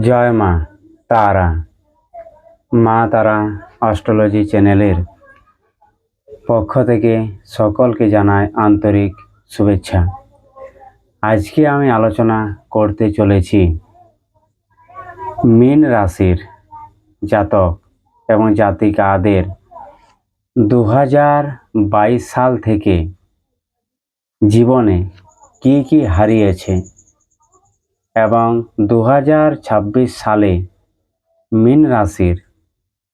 জয় মা তারা। মা তারা অস্ট্রোলজি চ্যানেলের পক্ষ থেকে সকলকে জানায় আন্তরিক শুভেচ্ছা। আজকে আমি আলোচনা করতে চলেছি মীন রাশির জাতক এবং জাতিকাদের দু হাজার বাইশ সাল থেকে জীবনে কি কি হারিয়েছে এবং দু হাজার ছাব্বিশ সালে মীন রাশির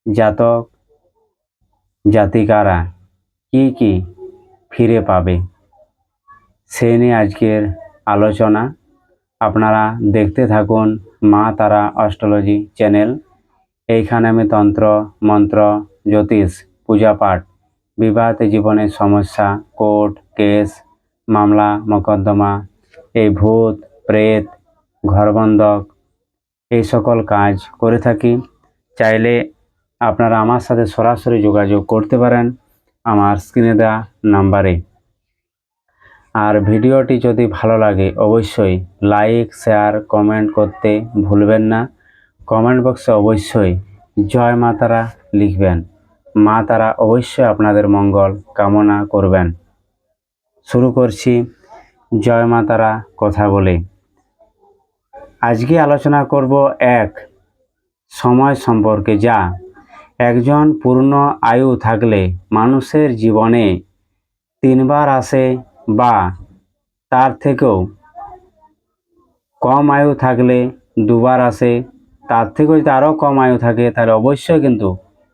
জাতক জাতিকারা কি কি ফিরে পাবে, সে নিয়ে আজকের আলোচনা। আপনারা দেখতে থাকুন মা তারা অস্ট্রোলজি চ্যানেল। এইখানে আমি তন্ত্র, মন্ত্র, জ্যোতিষ পূজাপাঠ বিবাহিত জীবনের সমস্যা, কোর্ট, কেস, মামলা, মোকদ্দমা, এই ভূত, প্রেত ঘরবন্ধক, এই সকল কাজ করে থাকি। চাইলে আপনারা আমার সাথে সরাসরি যোগাযোগ করতে পারেন আমার স্ক্রিনে দেওয়া নাম্বারে। আর ভিডিওটি যদি ভালো লাগে, অবশ্যই লাইক, শেয়ার, কমেন্ট করতে ভুলবেন না। কমেন্ট বক্সে অবশ্যই জয় মা তারা লিখবেন। মা তারা অবশ্যই আপনাদের মঙ্গল কামনা করবেন। শুরু করছি জয় মা তারা কথা বলে। আজকে আলোচনা করব এক সময় সম্পর্কে যা একজন পূর্ণ আয়ু থাকলে মানুষের জীবনে তিনবার আসে বা তার থেকেও কম আয়ু থাকলে দুবার আসে, তার থেকেও যদি আরও কম আয়ু থাকে, তাহলে অবশ্যই কিন্তু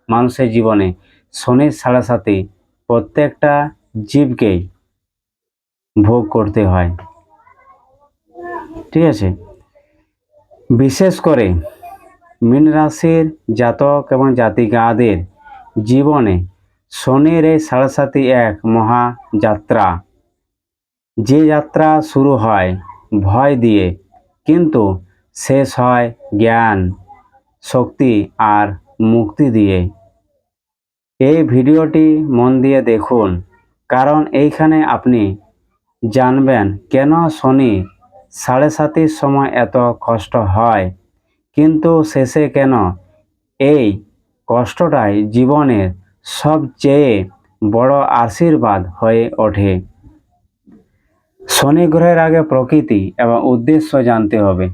মানুষের জীবনে শনির সাড়ে সাথে প্রত্যেকটা জীবকেই ভোগ করতে হয়। ঠিক আছে? বিশেষ করে মীন রাশির জাতক এবং জাতিকাদের জীবনে শনির এই সাড়ে এক মহা যাত্রা যে যাত্রা শুরু হয়, ভয় দিয়ে, কিন্তু শেষ হয় জ্ঞান, শক্তি আর মুক্তি দিয়ে। এই ভিডিওটি মন দিয়ে দেখুন, কারণ এইখানে আপনি জানবেন কেন শনি সাড়ে সাতির সময় এত কষ্ট হয়। কিন্তু শেষে কেন? এই কষ্টটাই জীবনের সবচেয়ে বড় আশীর্বাদ হয়ে ওঠে। শনি গ্রহের আগে প্রকৃতি এবং উদ্দেশ্য জানতে হবে।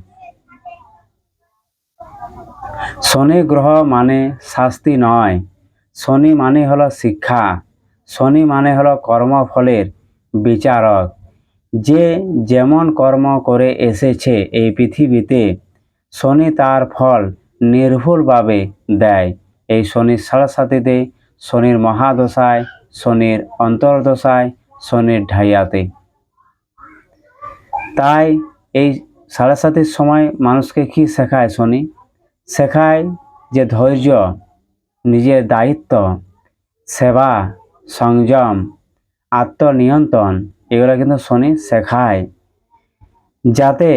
শনি গ্রহ মানে শাস্তি নয়। শনি মানে হলো শিক্ষা। শনি মানে হলো কর্মফলের বিচারক। যে যেমন কর্ম করে এসেছে এই পৃথিবীতে, শনি তার ফল নির্ভুলভাবে দেয়। এই শনির সাথীতে শনির মহাদশায়, শনির অন্তর্দশায়, শনির ঢাইয়াতে। তাই এই সাড়ে সাতির সময় মানুষকে কি শেখায় শনি? শেখায় যে ধৈর্য, নিজের দায়িত্ব, সেবা, সংযম, আত্মনিয়ন্ত্রণ এগুলো কিন্তু শনি শেখায়। যাতে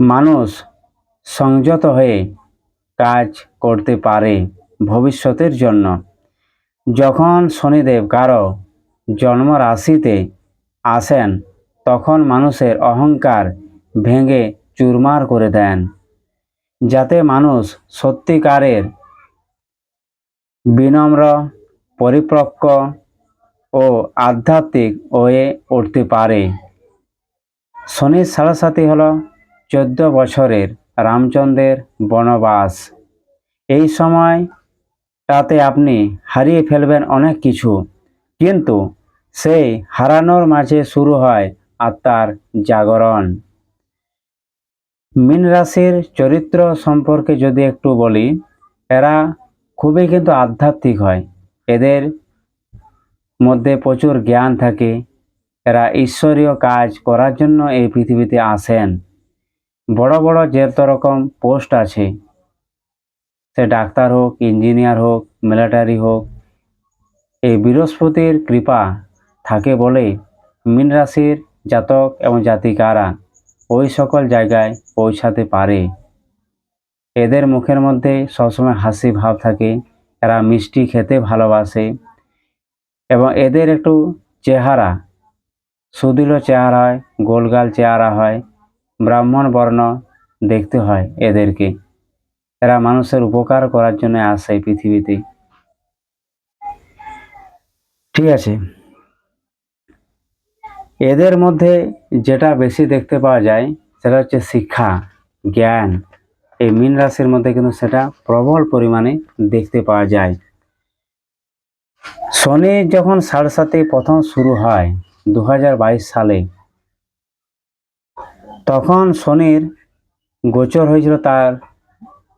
মানুষ সংযত হয়ে কাজ করতে পারে ভবিষ্যতের জন্য। যখন শনিদেব কারও জন্ম রাশিতে আসেন, তখন মানুষের অহংকার ভেঙে চুরমার করে দেন। যাতে মানুষ সত্যিকারের বিনম্র, পরিপক্ক ও আধ্যাত্মিক হয়ে উঠতে পারে। শনির সাড়ে হল চোদ্দ বছরের রামচন্দ্রের বনবাস। এই সময় তাতে আপনি হারিয়ে ফেলবেন অনেক কিছু, কিন্তু সেই হারানোর মাঝে শুরু হয় আত্মার জাগরণ। মীন রাশির চরিত্র সম্পর্কে যদি একটু বলি, এরা খুবই কিন্তু আধ্যাত্মিক হয়। এদের মধ্যে প্রচুর জ্ঞান থাকে। এরা ঈশ্বরীয় কাজ করার জন্য এই পৃথিবীতে আসেন। বড় বড় যত রকম পোস্ট আছে। সে ডাক্তার হোক, ইঞ্জিনিয়ার হোক, মিলিটারি হোক, এই বৃহস্পতির কৃপা থাকে বলে মীন রাশির জাতক এবং জাতিকারা ওই সকল জায়গায় পৌঁছাতে পারে। এদের মুখের মধ্যে সবসময় হাসি ভাব থাকে। এরা মিষ্টি খেতে ভালোবাসে। এবং এদের একটু চেহারা, সুদৃঢ় চেহারা হয়, গোলগাল চেহারা হয়, ব্রাহ্মণ বর্ণ দেখতে হয় এদেরকে। এরা মানুষের উপকার করার জন্য আসে পৃথিবীতে। ঠিক আছে। এদের মধ্যে যেটা বেশি দেখতে পাওয়া যায়, সেটা হচ্ছে শিক্ষা, জ্ঞান। এই মীন রাশির মধ্যে কিন্তু সেটা প্রবল পরিমাণে দেখতে পাওয়া যায়। শনি যখন সাড়ে সাথে প্রথম শুরু হয় দু হাজার বাইশ সালে, তখন শনির গোচর হয়েছিল তার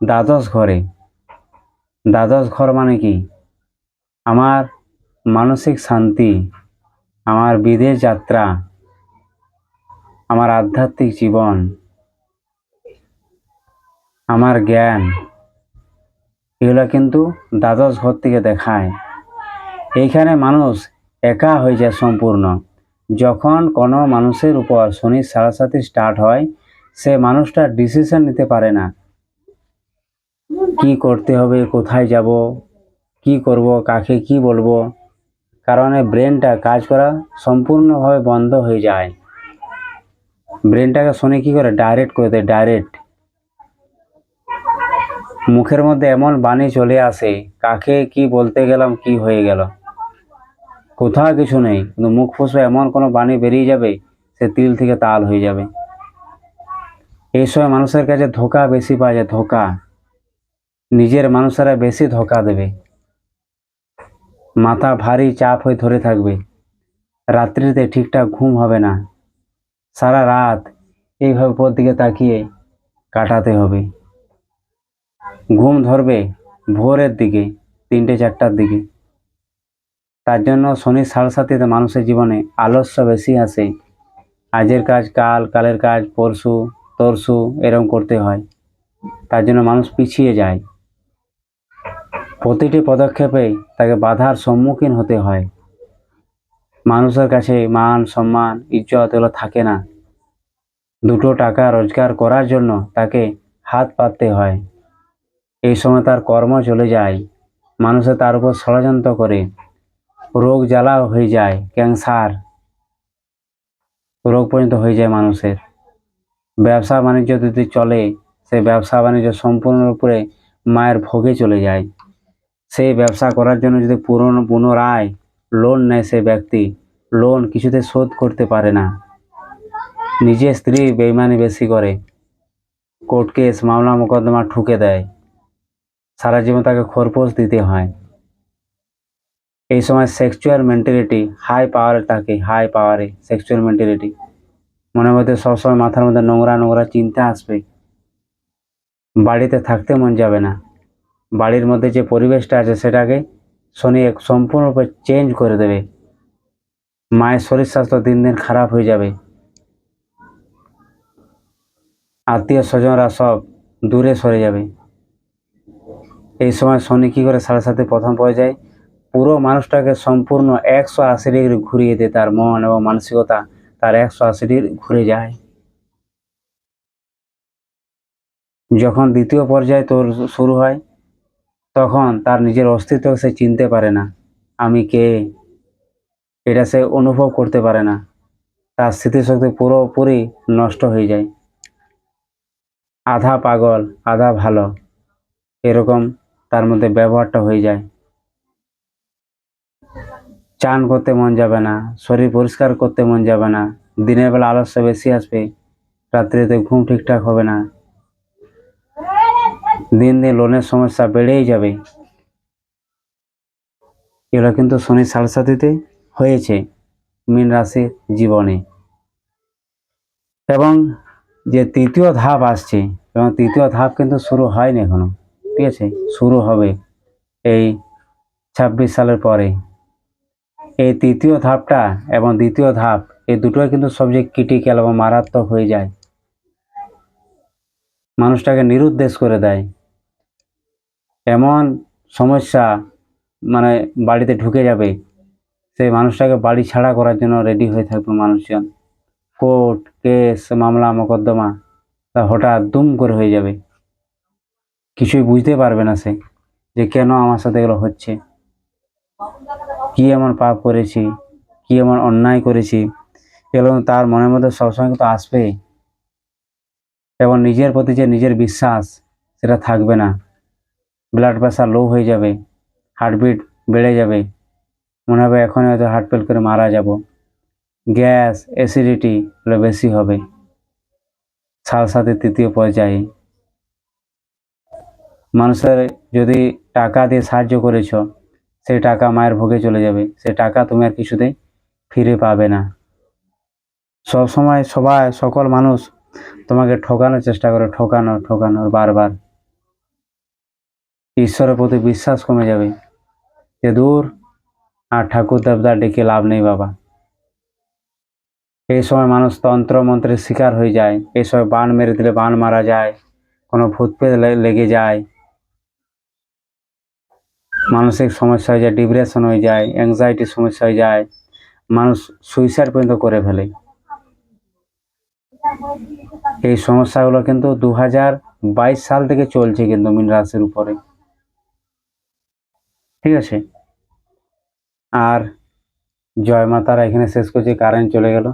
দ্বাদশ ঘরে। দ্বাদশ ঘর মানে কি? আমার মানসিক শান্তি, আমার বিদেশ যাত্রা, আমার আধ্যাত্মিক জীবন, আমার জ্ঞান, এগুলো কিন্তু দ্বাদশ ঘর থেকে দেখায়। এইখানে মানুষ একা হয়ে যায় সম্পূর্ণ। যখন কোনো মানুষের উপর শনির সাড়াসাতি স্টার্ট হয়, সে মানুষটা ডিসিশন নিতে পারে না। কি করতে হবে, কোথায় যাব, কি করব, কাকে কি বলব? কারণে ব্রেনটা কাজ করা সম্পূর্ণভাবে বন্ধ হয়ে যায়। ব্রেনটাকে শনি কি করে? ডাইরেক্ট করে দেয় ডাইরেক্ট মুখের মধ্যে এমন বাণী চলে আসে, কাকে কি বলতে গেলাম, কি হয়ে গেল। কোথাও কিছু নেই, কিন্তু মুখ ফুসবে এমন কোনো বাণী বেরিয়ে যাবে, সে তিল থেকে তাল হয়ে যাবে। এই সময় মানুষের কাছে ধোকা বেশি পাওয়া যায়, ধোকা। নিজের মানুষেরা বেশি ধোকা দেবে। মাথা ভারী চাপ হয়ে ধরে থাকবে। রাত্রিতে ঠিকঠাক ঘুম হবে না। সারা রাত এইভাবে উপর দিকে তাকিয়ে কাটাতে হবে। ঘুম ধরবে ভোরের দিকে, তিনটে চারটার দিকে। তার জন্য শনি সাড়ে সাতিতে মানুষের জীবনে আলস্য বেশি আসে। আজের কাজ কাল, কালের কাজ, পরশু, তরশু এরকম করতে হয়। তার জন্য মানুষ পিছিয়ে যায়। প্রতিটি পদক্ষেপে তাকে বাধার সম্মুখীন হতে হয়। মানুষের কাছে মান, সম্মান, ইজ্জত এগুলো থাকে না। দুটো টাকা রোজগার করার জন্য তাকে হাত পাততে হয়। এই সময় তার কর্ম চলে যায়। মানুষে তার উপর ষড়যন্ত্র করে। রোগ জ্বালা হয়ে যায়, ক্যান্সার রোগ পর্যন্ত হয়ে যায় মানুষের। ব্যবসা বাণিজ্য যদি চলে, সেই ব্যবসা বাণিজ্য সম্পূর্ণরূপে মায়ের ভোগে চলে যায়। সেই ব্যবসা করার জন্য যদি পুরনো পুনরায় লোন নেয় সে ব্যক্তি, লোন কিছুতে শোধ করতে পারে না। নিজের স্ত্রী বেইমানি বেশি করে, কোর্ট কেস, মামলা, মোকদ্দমা ঠুকে দেয়। সারা জীবন তাকে খরপোশ দিতে হয়। এই সময় সেক্সুয়াল মেন্টালিটি হাই পাওয়ারে থাকে হাই পাওয়ারে সেক্সুয়াল মেন্টালিটি মনের মধ্যে সবসময় মাথার মধ্যে নোংরা নোংরা চিন্তা আসবে। বাড়িতে থাকতে মন যাবে না। বাড়ির মধ্যে যে পরিবেশটা আছে সেটাকে শনি এক সম্পূর্ণরূপে চেঞ্জ করে দেবে। মায়ের শরীর স্বাস্থ্য দিন দিন খারাপ হয়ে যাবে। আত্মীয় স্বজনরা সব দূরে সরে যাবে। এই সময় শনি কী করে সাড়ে সাথে প্রথম পর্যায়ে পুরো মানুষটাকে সম্পূর্ণ একশো আশি ডিগ্রি ঘুরিয়ে দেয় তার মন এবং মানসিকতা। তার একশো আশি ডিগ্রি ঘুরে যায়। যখন দ্বিতীয় পর্যায়ে তোর শুরু হয়, তখন তার নিজের অস্তিত্ব সে চিনতে পারে না। আমি কে? এটা সে অনুভব করতে পারে না। তার স্মৃতিশক্তি পুরোপুরি নষ্ট হয়ে যায়। আধা পাগল, আধা ভালো। এরকম তার মধ্যে ব্যবহারটা হয়ে যায়। চান করতে মন যাবে না, শরীর পরিষ্কার করতে মন যাবে না, দিনের বেলা আলস্য বেশি আসবে, রাত্রিতে ঘুম ঠিকঠাক হবে না। দিন দিন লোনের সমস্যা বেড়েই যাবে। এগুলো কিন্তু শনি সাড়ে হয়েছে মীন রাশির জীবনে। এবং যে তৃতীয় ধাপ আসছে, এবং তৃতীয় ধাপ কিন্তু শুরু হয়নি এখনও, ঠিক আছে? শুরু হবে এই ছাব্বিশ সালের পরে। এই তৃতীয় ধাপটা এবং দ্বিতীয় ধাপ, এই দুটোই কিন্তু সবচেয়ে ক্রিটিক্যাল এবং মারাত্মক হয়ে যায়। মানুষটাকে নিরুদ্দেশ করে দেয়। এমন সমস্যা মানে বাড়িতে ঢুকে যাবে, সেই মানুষটাকে বাড়ি ছাড়া করার জন্য রেডি হয়ে থাকবে মানুষজন। কোর্ট, কেস, মামলা, মোকদ্দমা, তা হঠাৎ দুম করে হয়ে যাবে। কিছুই বুঝতে পারবে না সে যে কেন আমার সাথে এগুলো হচ্ছে। কি এমন পাপ করেছি, কি এমন অন্যায় করেছি, এগুলো তার মনের মধ্যে সবসময় কিন্তু আসবে। এবং নিজের প্রতি যে নিজের বিশ্বাস, সেটা থাকবে না। ব্লাড প্রেশার লো হয়ে যাবে হার্টবিট বেড়ে যাবে। মনে হবে এখন হয়তো হার্ট ফেল করে মারা যাব। গ্যাস অ্যাসিডিটি এগুলো বেশি হবে। সাথে সাথে তৃতীয় পর্যায়ে। মানুষের যদি টাকা দিয়ে সাহায্য করেছ সেই টাকা মায়ের ভোগে চলে যাবে। সেই টাকা তুমি আর কিছুতেই ফিরে পাবে না। সব সময় সবাই, সকল মানুষ তোমাকে ঠকানোর চেষ্টা করে। ঠকানো ঠকানোর বারবার। ঈশ্বরের প্রতি বিশ্বাস কমে যাবে। যে দূর আর ঠাকুর দেবতা ডেকে লাভ নেই বাবা। এই সময় মানুষ তন্ত্র মন্ত্রের শিকার হয়ে যায়। এই সময় বান মেরে দিলে বান মারা যায়। কোনো ভূত লেগে যায়। মানসিক সমস্যা হয়ে যায় ডিপ্রেশন হয়ে যায় অ্যাংজাইটির সমস্যা হয়ে যায়, মানুষ সুইসাইড পর্যন্ত করে ফেলে। এই সমস্যাগুলো কিন্তু দু হাজার বাইশ সাল থেকে চলছে কিন্তু মীন রাশির উপরে। ঠিক আছে? আর জয় মাতারা, এখানে শেষ করছি কারেন্ট চলে গেল।